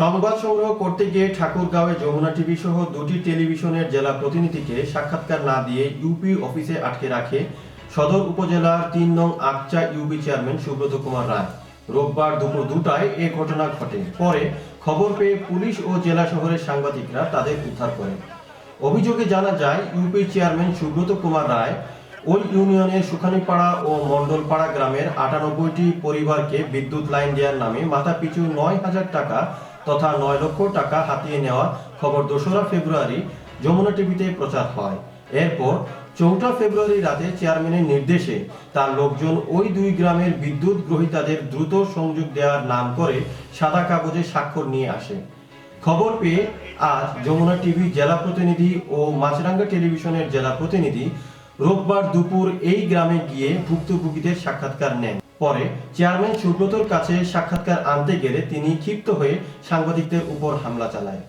সংবাদ সংগ্রহ করতে গিয়ে ঠাকুরগাঁওয়ে যমুনা টিভি সহ দুটি টেলিভিশনের জেলা প্রতিনিধিকে সাক্ষাৎকার না দিয়ে ইউপি অফিসে আটকে রাখে সদর উপজেলার তিন নং আকচা ইউপি চেয়ারম্যান সুব্রত কুমার রায়। রোববার দুপুর দুটায় এ ঘটনা ঘটে। পরে খবর পেয়ে পুলিশ ও জেলা শহরের সাংবাদিকরা তাদের উদ্ধার করে। অভিযোগে জানা যায় ইউপি চেয়ারম্যান সুব্রত কুমার রায় ওই ইউনিয়নের সুখানীপাড়া ও মণ্ডলপাড়া গ্রামের আটানব্বইটি পরিবারকে বিদ্যুৎ লাইন দেওয়ার নামে মাথা পিছু নয় হাজার টাকা তথা নয় লক্ষ টাকা হাতিয়ে নেওয়া খবর দোসরা ফেব্রুয়ারি যমুনা টিভিতে প্রচার হয়। এরপর চৌঠা ফেব্রুয়ারি রাতে চেয়ারম্যানের নির্দেশে তার লোকজন ওই দুই গ্রামের বিদ্যুৎ গ্রহীতাদের দ্রুত সংযোগ দেওয়ার নাম করে সাদা কাগজে স্বাক্ষর নিয়ে আসে। খবর পেয়ে আজ যমুনা টিভি জেলা প্রতিনিধি ও মাছরাঙ্গা টেলিভিশনের জেলা প্রতিনিধি রোববার দুপুর এই গ্রামে গিয়ে ভুক্তভোগীদের সাক্ষাৎকার নেন। পরে চেয়ারম্যান সুব্রতর কাছে সাক্ষাৎকার আনতে গেলে তিনি ক্ষিপ্ত হয়ে সাংবাদিকদের উপর হামলা চালায়।